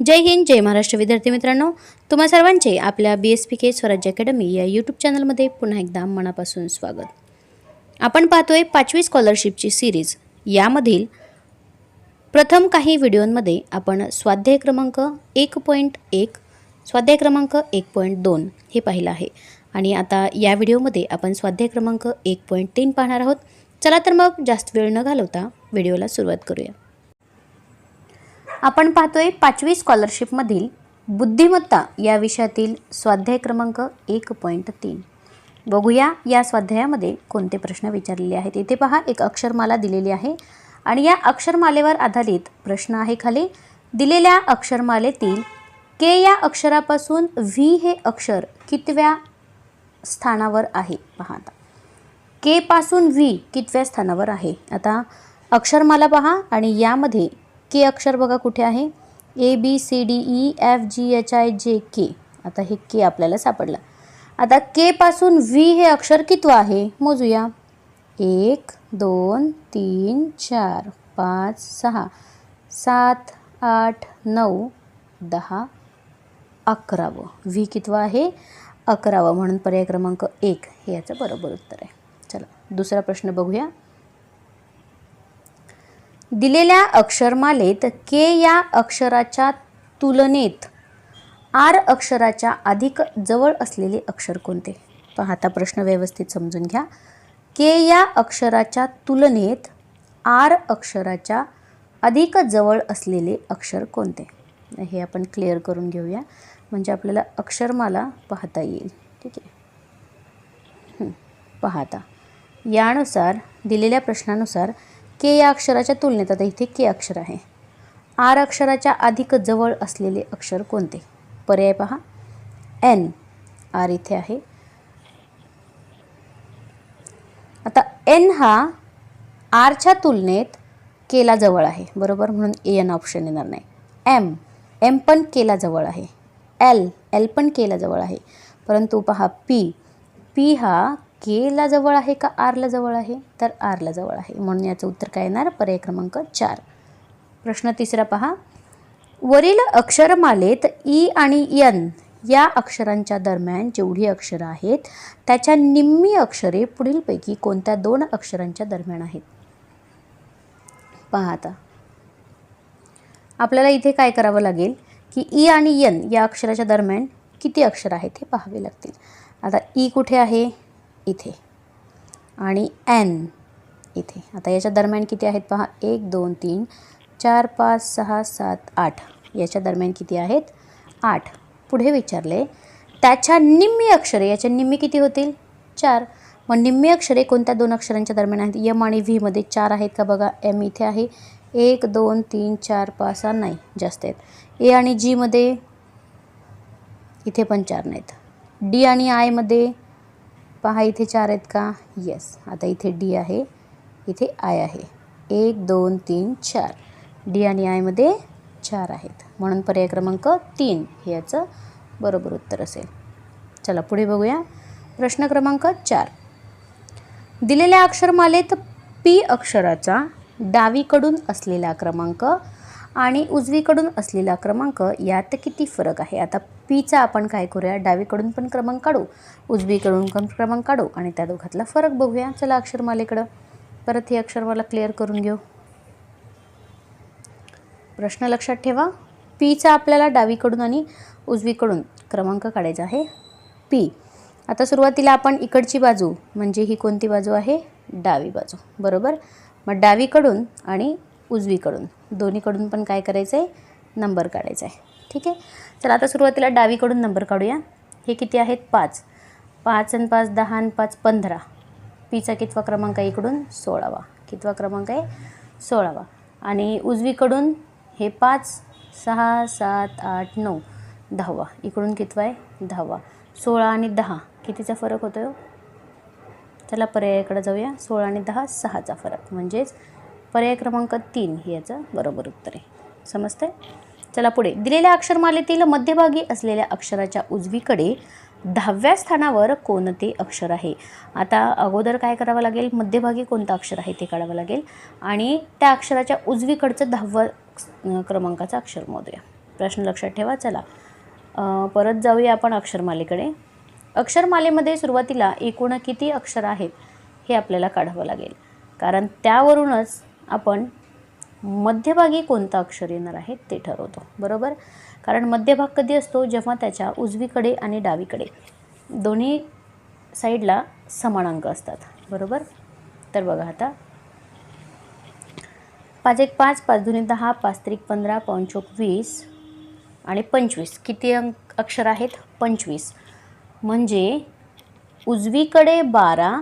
जय हिंद जय महाराष्ट्र. विद्यार्थी मित्रांनो तुम्हा सर्वांचे आपल्या बी एस पी के स्वराज्य अकॅडमी या यूट्यूब चॅनलमध्ये पुन्हा एकदा मनापासून स्वागत. आपण पाहतोय पाचवी स्कॉलरशिपची सिरीज यामधील प्रथम काही व्हिडिओंमध्ये आपण स्वाध्याय क्रमांक एक पॉईंट एक स्वाध्याय क्रमांक एक पॉईंट दोन हे पाहिलं आहे. आणि आता या व्हिडिओमध्ये आपण स्वाध्याय क्रमांक एक पॉईंट तीन पाहणार आहोत. चला तर मग जास्त वेळ न घालवता व्हिडिओला सुरुवात करूया. आपण पाहतोय पाचवी स्कॉलरशिपमधील बुद्धिमत्ता या विषयातील स्वाध्याय क्रमांक एक पॉईंट तीन. बघूया या स्वाध्यायामध्ये कोणते प्रश्न विचारलेले आहेत. इथे पहा एक अक्षरमाला दिलेली आहे आणि या अक्षरमालेवर आधारित प्रश्न आहे खाली. दिलेल्या अक्षरमालेतील के या अक्षरापासून व्ही हे अक्षर कितव्या स्थानावर आहे? पहा आता. के पासून व्ही कितव्या स्थानावर आहे? आता अक्षरमाला पहा आणि यामध्ये के अक्षर बघा कुठे आहे? A B C D E F G H I J K आता हे के आपल्याला सापडलं. आता के पासून व्ही हे अक्षर कितवं आहे? मोजूया. एक दोन तीन चार पाच सहा सात आठ नऊ दहा अकरावं. व्ही कितवं आहे? अकरावं. म्हणून पर्याय क्रमांक एक. हे याचं बरोबर उत्तर आहे. चला दुसरा प्रश्न बघूया. दिलेल्या अक्षरमालेत के या अक्षराच्या तुलनेत आर अक्षराच्या अधिक जवळ असलेले अक्षर कोणते? पाहता प्रश्न व्यवस्थित समजून घ्या. के या अक्षराच्या तुलनेत आर अक्षराच्या अधिक जवळ असलेले अक्षर कोणते? हे आपण क्लिअर करून घेऊया. म्हणजे आपल्याला अक्षरमाला पाहता येईल. ठीक आहे? पाहता यानुसार दिलेल्या प्रश्नानुसार के या अक्षराच्या तुलनेत आता इथे के अक्षर आहे. आर अक्षराच्या अधिक जवळ असलेले अक्षर कोणते? पर्याय पहा. एन. आर इथे आहे. आता एन हा आरच्या तुलनेत केला जवळ आहे. बरोबर? म्हणून ए एन ऑप्शन येणार नाही. एम. एम पण केला जवळ आहे. एल. एल पण केला जवळ आहे. परंतु पहा पी. पी हा केला जवळ आहे का आरला जवळ आहे? तर आरला जवळ आहे. म्हणून याचं उत्तर काय येणार? पर्याय क्रमांक चार. प्रश्न तिसरा पहा. वरील अक्षरमालेत ई आणि यन या अक्षरांच्या दरम्यान जेवढी अक्षरं आहेत त्याच्या निम्मी अक्षरे पुढीलपैकी कोणत्या दोन अक्षरांच्या दरम्यान आहेत? पहा आता. आपल्याला इथे काय करावं लागेल की ई आणि यन या अक्षराच्या दरम्यान किती अक्षर आहेत हे पाहावे लागतील. आता ई कुठे आहे? इथे. आणि एन इथे. आता याच्या दरम्यान किती आहेत पहा? एक दोन तीन चार पाच सहा सात आठ. याच्या दरम्यान किती आहेत? आठ. पुढे विचारले त्याच्या निम्मी अक्षरे याच्या निम्मी किती होतील? चार. मग निम्मी अक्षरे कोणत्या दोन अक्षरांच्या दरम्यान आहेत? यम आणि व्हीमध्ये चार आहेत का बघा? एम इथे आहे. एक दोन तीन चार पाच सहा नाही. जास्त आहेत. ए आणि जीमध्ये इथे पण चार नाहीत. डी आणि आयमध्ये पहा इथे चार आहेत का? येस आता इथे डी आहे. इथे आय आहे. एक दोन तीन चार. डी आणि आयमध्ये चार आहेत. म्हणून पर्याय क्रमांक तीन हे याचं बरोबर उत्तर असेल. चला पुढे बघूया. प्रश्न क्रमांक चार. दिलेल्या अक्षरमालेत पी अक्षराचा डावीकडून असलेला क्रमांक आणि उजवीकडून असलेला क्रमांक यात किती फरक आहे? आता पीचा आपण काय करूया? डावीकडून पण क्रमांक काढू उजवीकडून पण क्रमांक काढू आणि त्या दोघातला फरक बघूया. चला अक्षरमालेकडं. परत ही अक्षरमाला क्लिअर करून घेऊ. प्रश्न लक्षात ठेवा. पीचा आपल्याला डावीकडून आणि उजवीकडून क्रमांक काढायचा आहे. पी. आता सुरुवातीला आपण इकडची बाजू म्हणजे ही कोणती बाजू आहे? डावी बाजू. बरोबर? मग डावीकडून आणि उजवीकडून. दोन्हीकडून पण काय करायचं आहे? नंबर काढायचा आहे. ठीक आहे? चला आता सुरुवातीला डावीकडून नंबर काढूया. हे किती आहेत? पाच. पाच आणि पाच दहा आणि पाच पंधरा. पीचा कितवा क्रमांक आहे इकडून? सोळावा. कितवा क्रमांक आहे? सोळावा. आणि उजवीकडून हे पाच सहा सात आठ नऊ दहावा. इकडून कितवा आहे? दहावा. सोळा आणि दहा. कितीचा फरक होतो हो? चला पर्यायाकडे जाऊया. सोळा आणि दहा सहाचा फरक. म्हणजेच पर्याय क्रमांक तीन हे याचं बरोबर उत्तर आहे. समजतंय? चला पुढे. दिलेल्या अक्षरमालेतील मध्यभागी असलेल्या अक्षराच्या उजवीकडे दहाव्या स्थानावर कोणते अक्षर आहे? आता अगोदर काय करावं लागेल? मध्यभागी कोणतं अक्षर आहे ते काढावं लागेल. आणि त्या अक्षराच्या उजवीकडचं दहावं क्रमांकाचं अक्षर मोजूया. प्रश्न लक्षात ठेवा. चला. परत जाऊया आपण अक्षरमालेकडे. अक्षरमालेमध्ये सुरुवातीला एकूण किती अक्षर आहेत हे आपल्याला काढावं लागेल. कारण त्यावरूनच आपण मध्यभागी कोणतं अक्षर येणार आहे ते ठरवतो बरोबर? कारण मध्यभाग कधी असतो? जेव्हा त्याच्या उजवीकडे आणि डावीकडे. दोन्ही साईडला समान अंक असतात बरोबर? तर बघा आता. पाच एक पाच पाच दोन्ही दहा पाच त्रिक पंधरा पंचोक वीस आणि पंचवीस. किती अंक अक्षर आहेत? पंचवीस. म्हणजे उजवीकडे बारा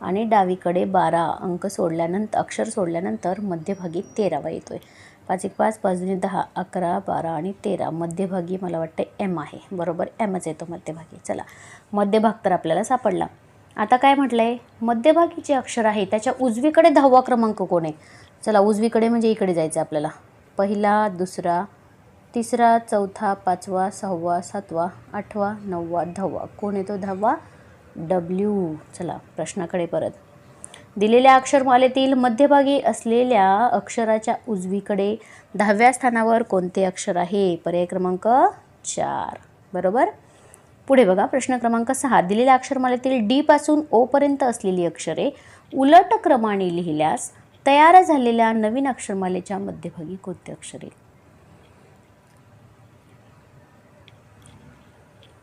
आणि डावीकडे बारा अंक सोडल्यानंतर अक्षर सोडल्यानंतर मध्यभागी तेरावा येतो आहे पाच एक पाच बाजूने दहा अकरा बारा आणि तेरा. मध्यभागी मला वाटतं एम आहे. बरोबर? एमच येतो मध्यभागी. चला. मध्यभाग तर आपल्याला सापडला. आता काय म्हटलं आहे मध्यभागी जे अक्षर आहे त्याच्या उजवीकडे दहावा क्रमांक कोण आहे? चला उजवीकडे म्हणजे इकडे जायचं आपल्याला. पहिला दुसरा तिसरा चौथा पाचवा सहावा सातवा आठवा नववा दहावा. कोण येतो दहावा? डब्ल्यू. चला प्रश्नाकडे परत. दिलेल्या अक्षरमालेतील मध्यभागी असलेल्या अक्षराच्या उजवीकडे दहाव्या स्थानावर कोणते अक्षर आहे? पर्याय क्रमांक चार. बरोबर? पुढे बघा प्रश्न क्रमांक सहा. दिलेल्या अक्षरमालेतील डी पासून ओ पर्यंत असलेली अक्षरे उलट क्रमाने लिहिल्यास तयार झालेल्या नवीन अक्षरमालेच्या मध्यभागी कोणते अक्षर येईल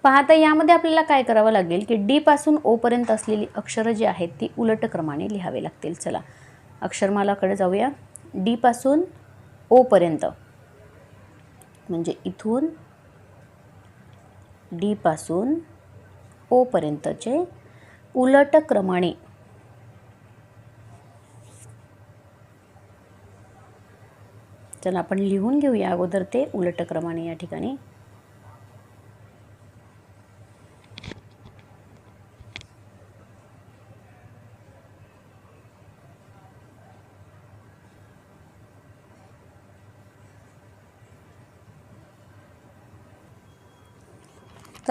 पाहता यामध्ये आपल्याला काय करावं लागेल की डी पासून असलेली अक्षरं जी आहेत ती उलट क्रमाने लिहावे लागतील. चला अक्षरमालाकडे जाऊया. डीपासून ओपर्यंत म्हणजे इथून डीपासून ओपर्यंतचे उलट क्रमाने. चला आपण लिहून घेऊया अगोदर ते उलट क्रमाने या ठिकाणी.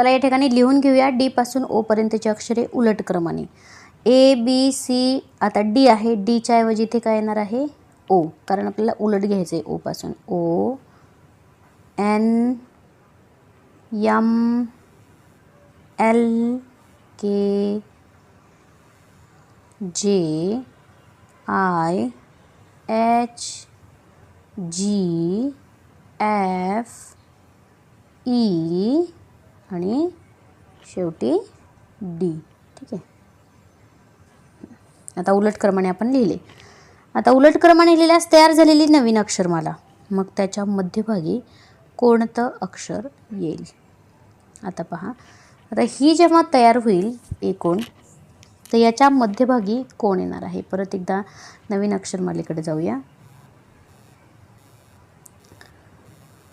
चला या ठिकाणी लिहून घेऊया. डीपासून ओपर्यंतची अक्षरे उलट क्रमाने. ए बी सी आता डी आहे. डीच्या ऐवजी इथे काय येणार आहे? ओ. कारण आपल्याला उलट घ्यायचं आहे ओपासून O N M L K J I H G F E आणि शेवटी डी ठीक आहे. आता उलट क्रमाने आपण लिहिले. आता उलट क्रमाने लिहिल्यास तयार झालेली नवीन अक्षरमाला मग त्याच्या मध्यभागी कोणतं अक्षर येईल? आता पहा. आता ही जेव्हा तयार होईल एकूण तर याच्या मध्यभागी कोण येणार आहे? परत एकदा नवीन अक्षरमालेकडे जाऊया.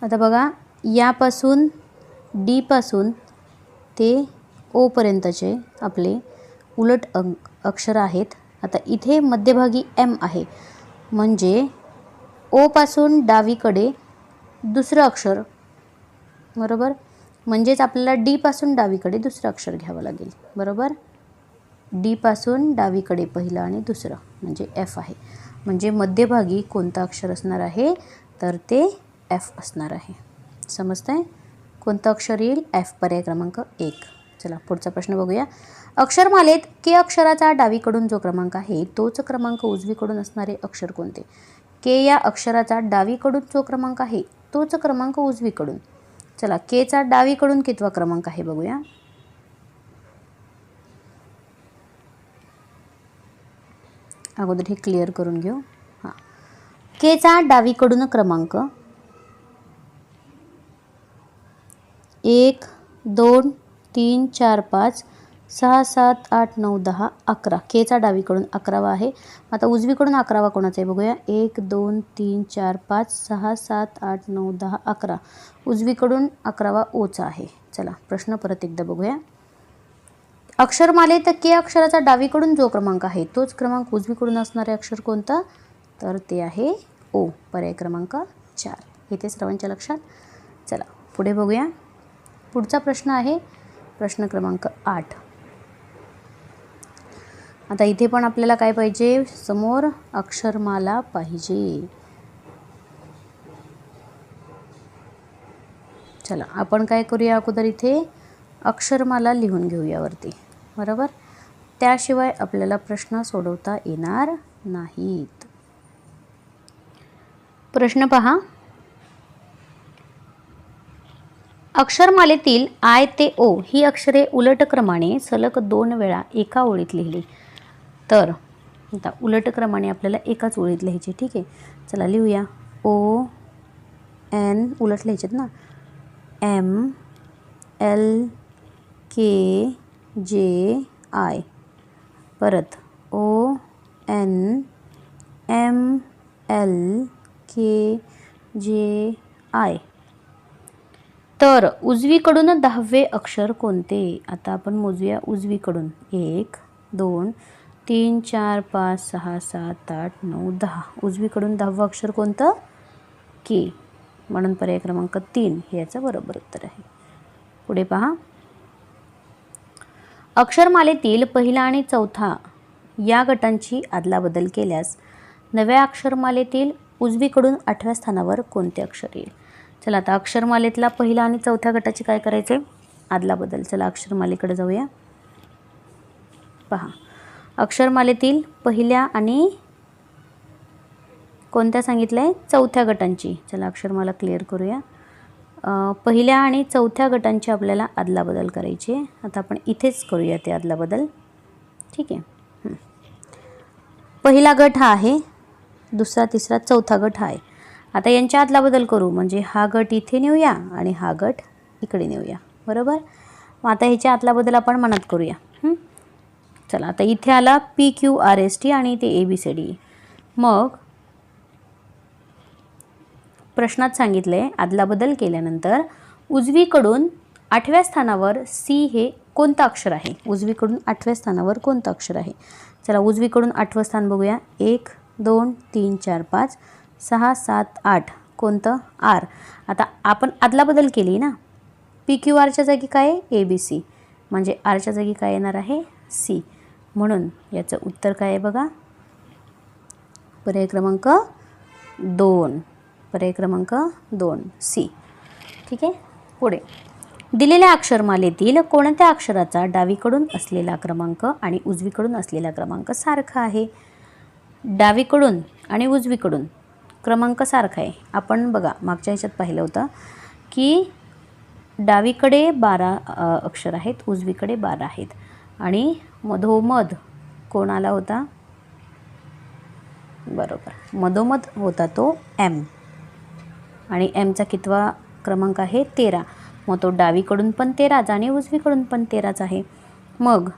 आता बघा यापासून डीपासून ते ओपर्यंतचे आपले उलट अंक अक्षर आहेत. आता इथे मध्यभागी एम आहे. म्हणजे ओपासून डावीकडे दुसरं अक्षर बरोबर? म्हणजेच आपल्याला डीपासून डावीकडे दुसरं अक्षर घ्यावं लागेल बरोबर? डीपासून डावीकडे पहिलं आणि दुसरं म्हणजे एफ आहे. म्हणजे मध्यभागी कोणतं अक्षर असणार आहे? तर ते एफ असणार आहे. समजतं आहे कोणतं अक्षर येईल? एफ पर्याय क्रमांक एक. चला पुढचा प्रश्न बघूया. अक्षरमालेत के अक्षराचा डावीकडून जो क्रमांक आहे तोच क्रमांक उजवीकडून असणारे अक्षर कोणते? के या अक्षराचा डावीकडून जो क्रमांक आहे तोच क्रमांक उजवीकडून. चला केचा डावीकडून कितवा क्रमांक आहे बघूया. अगोदर हे क्लिअर करून घेऊ. हां. केचा डावीकडून क्रमांक एक दोन तीन चार पाच सहा सात आठ नऊ दहा अकरा. केचा डावीकडून अकरावा आहे. आता उजवीकडून अकरावा कोणाचा आहे बघूया. एक दोन तीन चार पाच सहा सात आठ नऊ दहा अकरा. उजवीकडून अकरावा ओचा आहे. चला प्रश्न परत एकदा बघूया. अक्षरमालेत के अक्षराचा डावीकडून जो क्रमांक आहे तोच क्रमांक उजवीकडून असणारे अक्षर कोणतं? तर ते आहे ओ. पर्याय क्रमांक चार. येते सर्वांच्या लक्षात. चला पुढे बघूया. पुढचा प्रश्न आहे प्रश्न क्रमांक आठ. आता इथे पण आपल्याला काय पाहिजे? समोर अक्षरमाला पाहिजे. चला आपण काय करूया अगोदर इथे? अक्षरमाला लिहून घेऊया वरती. बरोबर? त्याशिवाय आपल्याला प्रश्न सोडवता येणार नाहीत. प्रश्न पहा. अक्षरमालेतील आय ते ओ ही अक्षरे उलट क्रमाने सलग दोन वेळा एका ओळीत लिहिली. तर आता उलट क्रमाने आपल्याला एकाच ओळीत लिहायची ठीक आहे? चला लिहूया. ओ एन उलट लिहायचेत ना? M L K J I. परत O N M L K J I. तर उजवीकडून दहावे अक्षर कोणते? आता आपण मोजूया उजवीकडून. एक दोन तीन चार पाच सहा सात आठ नऊ दहा. उजवीकडून दहावं अक्षर कोणतं? के. म्हणून पर्याय क्रमांक तीन. हे याचं बरोबर उत्तर आहे. पुढे पहा. अक्षरमालेतील पहिला आणि चौथा या गटांची आदलाबदल केल्यास नव्या अक्षरमालेतील उजवीकडून आठव्या स्थानावर कोणते अक्षर येईल? चला आता अक्षरमालेतला पहिला आणि चौथ्या गटाची काय करायचे? आदलाबदल चला अक्षरमालेकडे जाऊया. पहा. अक्षरमालेतील पहिल्या आणि कोणत्या सांगितलं आहे चौथ्या गटांची. चला अक्षरमाला क्लिअर करूया. पहिल्या आणि चौथ्या गटांची आपल्याला अदलाबदल करायची. आहे आता आपण इथेच करूया ते अदलाबदल ठीक आहे? पहिला गट हा आहे. दुसरा तिसरा चौथा गट हा आहे. आता यांच्या अदलाबदल करू. म्हणजे हा गट इथे नेऊया आणि हा गट इकडे नेऊया. बरोबर? मग आता ह्याच्या अदलाबदल आपण मनात करूया. चला आता इथे आला P Q R S T आणि इथे ए बी सी डी मग प्रश्नात सांगितलंय आदला बदल केल्यानंतर उजवीकडून आठव्या स्थानावर सी हे कोणतं अक्षर आहे? उजवीकडून आठव्या स्थानावर कोणतं अक्षर आहे? चला उजवीकडून आठवं स्थान बघूया. एक दोन तीन चार पाच. सहा सात आठ. कोणतं? आर. आता आपण अदलाबदल केली ना? पी क्यू आरच्या जागी काय आहे? A B C. म्हणजे आरच्या जागी काय येणार आहे? सी. म्हणून याचं उत्तर काय आहे बघा? पर्याय क्रमांक दोन. पर्याय क्रमांक दोन. सी. ठीक आहे? पुढे. दिलेल्या अक्षरमालेतील कोणत्या अक्षराचा डावीकडून असलेला क्रमांक आणि उजवीकडून असलेला क्रमांक सारखा आहे? डावीकडून आणि उजवीकडून. क्रमांक सारखा आहे. आपण बघा मागच्या ह्याच्यात पाहिलं होतं की डावीकडे बारा अक्षर आहेत उजवीकडे बारा आहेत. आणि मधोमध कोण आला होता? बरोबर. मधोमध होता तो एम आणि एमचा कितवा क्रमांक आहे? तेरा. मग तो डावीकडून पण तेराच आणि उजवीकडून पण तेराच आहे. मग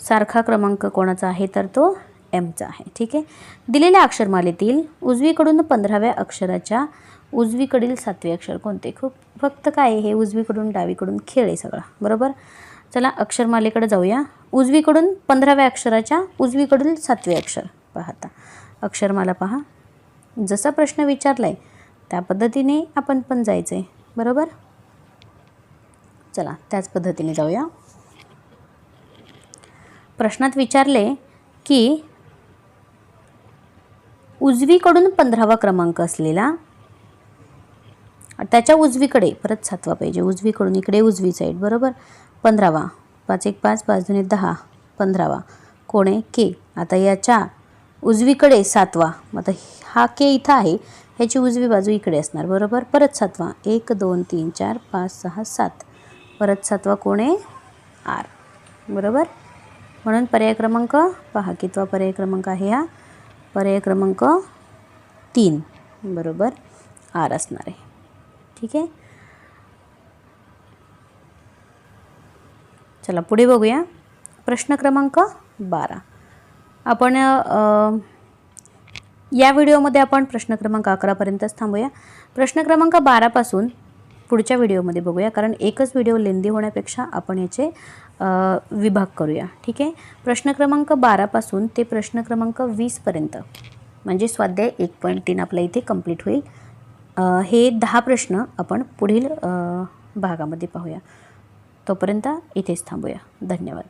सारखा क्रमांक कोणाचा आहे? तर तो एमचा आहे. ठीक आहे? दिलेल्या अक्षरमालेतील उजवीकडून पंधराव्या अक्षराच्या उजवीकडील सातवे अक्षर कोणते? खूप फक्त काय हे उजवीकडून डावीकडून खेळ आहे सगळा. बरोबर? चला अक्षरमालेकडे जाऊया. उजवीकडून पंधराव्या अक्षराच्या उजवीकडील सातवे अक्षर पाहता. अक्षरमाला पहा. जसा प्रश्न विचारला आहे त्या पद्धतीने आपण पण जायचं आहे बरोबर? चला त्याच पद्धतीने जाऊया. प्रश्नात विचारले की उजवीकडून पंधरावा क्रमांक असलेला त्याच्या उजवीकडे परत सातवा पाहिजे. उजवीकडून इकडे उजवी साईड बरोबर? पंधरावा. पाच एक पाच पाच दोन दहा. पंधरावा. कोण आहे? के. आता याच्या उजवीकडे सातवा. आता हा के इथं आहे. ह्याची उजवी बाजू इकडे असणार बरोबर? परत सातवा. एक दोन तीन चार पाच सहा सात. परत सातवा कोण आहे? आर. बरोबर? म्हणून पर्याय क्रमांक पहा कितवा पर्याय क्रमांक आहे हा. पर्याय क्रमांक तीन. बरोबर? आर असणार आहे. ठीक आहे? चला पुढे बघूया. प्रश्न क्रमांक बारा. आपण या व्हिडिओमध्ये आपण प्रश्न क्रमांक अकरापर्यंतच थांबूया. प्रश्न क्रमांक बारापासून पुढच्या व्हिडिओमध्ये बघूया कारण एकच व्हिडिओ लेंदी होण्यापेक्षा आपण याचे विभाग करूया. ठीक आहे? प्रश्न क्रमांक बारापासून ते प्रश्न क्रमांक वीसपर्यंत म्हणजे स्वाध्याय एक पॉईंट तीन आपल्या इथे कंप्लीट होईल. हे दहा प्रश्न आपण पुढील भागामध्ये पाहूया. तोपर्यंत इथेच थांबूया. धन्यवाद.